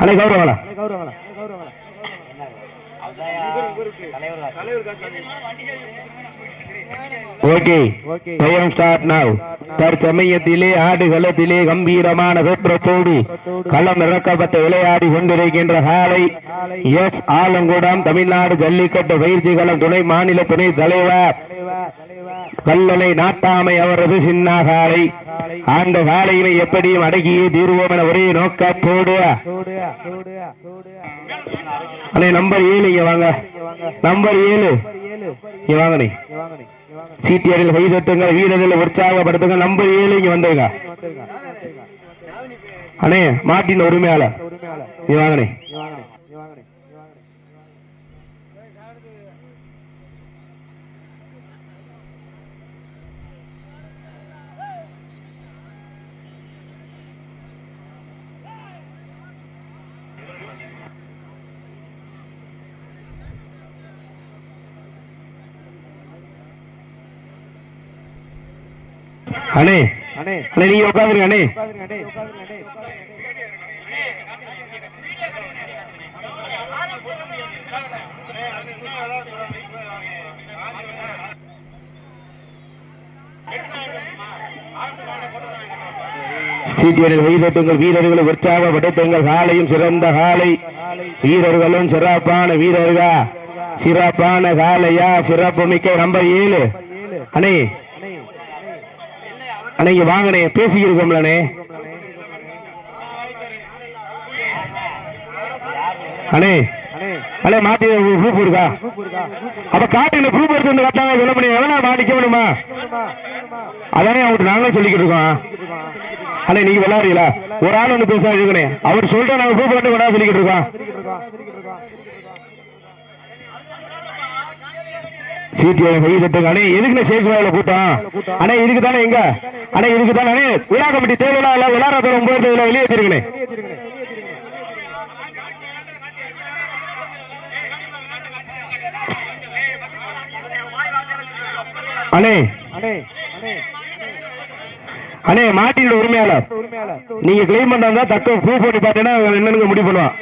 அண்ணே தலைவர் okay. Start now தற்சமயத்திலே ஆடுகளத்திலே கம்பீரமான தோற்றத்தோடு களம் இறக்கப்பட்ட விளையாடி கொண்டிருக்கின்ற காலை எஸ் ஆலங்குடம் தமிழ்நாடு ஜல்லிக்கட்டு பயிற்சி களம் துணை மாநில துணை தலைவர் கல்லணை நாட்டாமை அவரது சின்ன காலை அந்த காலையினை எப்படியும் அடக்கியே தீர்வோம் என ஒரே நோக்கத்தோடு. நம்பர் ஏழு இங்க வாங்க. நம்பர் ஏழு. இங்க சிடிஆரில் கை தட்டுங்க வீரர்கள் உற்சாகப்படுத்துங்க நம்பர் ஏழு இங்க வந்துருங்க அண்ணே மாட்டின் உரிமையாளர். இங்க அண்ணே. அண்ணே. நீங்க உட்காந்துருங்க அண்ணே. சீட்டியடில் கைதட்டுங்கள் வீரர்களை உற்சாகப்படுத்துங்கள் காலையும் சிறந்த காலை. வீரர்களும் சிறப்பான வீரர்கள். சிறப்பான காலையா சிறப்பு மிக்க நம்பர் ஏழு. அண்ணே அண்ணே இங்க வாங்கண்ணே பேசிக்கிருக்கோம்லண்ணே அண்ணே அண்ணே மாட்டி ப்ரூஃப் இருக்கா? அப்ப காட்டுல ப்ரூஃப் எடுத்து வந்து கட்டாங்க சொல்ல முடியும் எவ்வளவு மாட்டிக்க வேணுமா அதானே அவங்களுக்கு நாங்களும் சொல்லிக்கிட்டு இருக்கோம். அண்ணே நீங்க விளையாடுறீங்களா? ஒரு ஆள் ஒண்ணு பேச இருக்கணே அவர் சொல்ற நாங்க ப்ரூஃப் மட்டும் விடா சொல்லிக்கிட்டு இருக்கோம். சீட்டியோட கை அண்ணே எதுக்குண்ணே சேஸ் வேலை கூட்டம் அண்ணே இதுக்கு தானே எங்க? அண்ணே இதுக்கு தானே அண்ணே விழா கமிட்டி தேவையில்ல இல்ல விளையாட ஒன்பது வெளியே தெரியுங்கண்ணே அண்ணே அண்ணே மாட்டியோட உரிமையாளர். நீங்க கிளைம் பண்ணா தக்க ப்ரூஃப் பண்ணி பார்த்தீங்கன்னா என்னன்னு முடிவு பண்ணுவான்?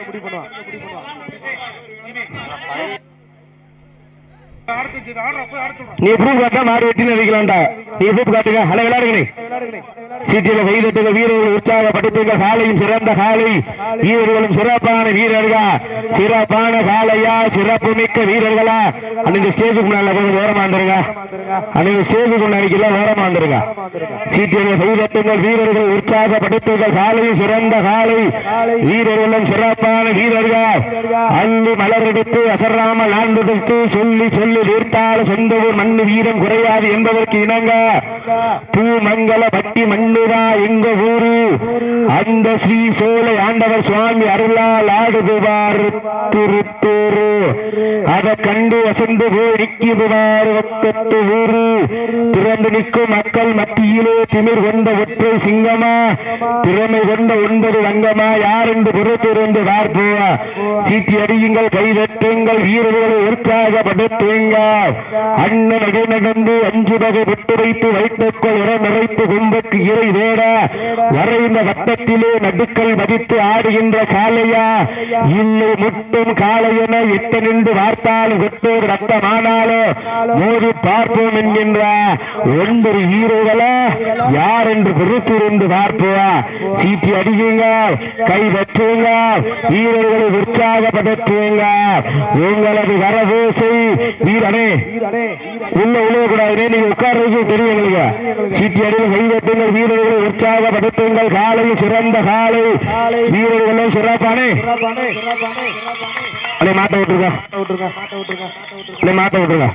நீ ப்ரூஃப் காட்டா மாடு வெட்டி நினைக்கலாம்டா. நீ ப்ரூஃப் காட்டுங்க. ஹலோ விளையாடுங்க சீட்டில கைதட்டுங்க வீரர்கள் உற்சாகப்படுத்துங்க. காலையும் சிறந்த காலை. வீரர்களும் சிறப்பான வீரர்கள். சிறப்பான காலையா. சிறப்பு மிக்க வீரர்களா. அன்னைக்கு ஸ்டேஜுக்கு முன்னால கொஞ்சம் ஓரமா வந்துருங்க அன்னைக்கு ஸ்டேஜுக்கு முன்னாடிக்கல ஓரமா வந்துருங்க சீட்டில வெயிலட்டுங்கள் வீரர்கள் உற்சாகப்படுத்துங்கள் காலையும் சிறந்த காலை. வீரர்களும் சிறப்பான வீரர்கள். அள்ளி மலரெடுத்து அசராமல் ஆண்டு சொல்லி சொல்லி தீர்த்தால் சொந்த ஊர் மண்ணு வீரம் குறையாது என்பதற்கு இணங்க பூமங்கல பட்டி மண்ணுதா எங்க ஊரு? அந்த ஸ்ரீ சோலை ஆண்டவர் சுவாமி அருளால் ஆடுபவார் திருத்தூரு அதை கண்டு வசந்து போய் ஒக்கத்து ஊரு திறந்து நிற்கும் மக்கள் மத்தியிலே திமிர் கொண்ட ஒற்றை சிங்கமா? திறமை கொண்ட ஒன்பது வங்கமா? யார் என்று பொறுத்திருந்து பார்ப்போம்? சீட்டி அடியுங்கள் கைதட்டுங்கள் வீரர்களை உற்சாகப்படுத்துங்க அண்ணன் அடை நடந்து அஞ்சு வகை விட்டு வைத்து வைத்து இடம் நிறைத்து கும்பக்கு இறை வேட வரைந்த வட்டத்திலே நடுக்கல் மதித்து ஆடுகின்ற காளையா இல்லை முட்டும் காளையென எட்ட நின்று பார்த்தாலும் வெட்டோடு ரத்தமானாலோ மோதி பார்ப்போம் என்கின்ற ஒன்பது ஹீரோகளா யார் என்று பொறுத்திருந்து பார்ப்போம் சீட்டி அடியுங்க கை வெற்றுங்க வீரர்களை உற்சாகப்படுத்துங்க உங்களது வரவேசை வீரனே உள்ள உழுவக்கூடாது நீங்க உட்கார்றது தெரியும் எங்களுக்கு சீட்டி அடியில் கைவட்டுங்கள் வீரர்களை உற்சாகப்படுத்துங்கள். காலையில் சிறந்த காலை. வீரர்களும் சிறப்பானே. அலை மாட்ட விட்டுருங்க. அலை மாட்ட விட்டுருங்க.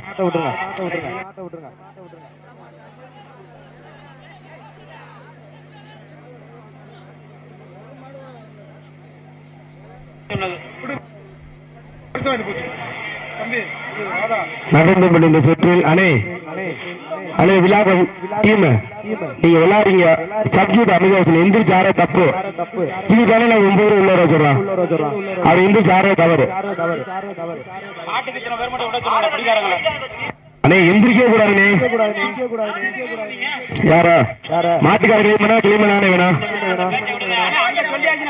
நடந்து முடிந்த சுற்றில் அணே. அணே விழாவை டீம். நீங்க விளையாடுறீங்க. சப்ஜெக்ட் அமைதியாச்சு எந்திரிச்சு ஆறே தப்பு. இதுக்கான நான் ஒன்பது ரூபா உள்ள வச்சிடறோம் அவர் எந்திரிச்சு ஆறே தவறு. அண்ணே எந்திரிக்கவே கூடாதுண்ணே. யாரா? மாட்டுக்கார கிளீமனா கிளீமனானே வேணா.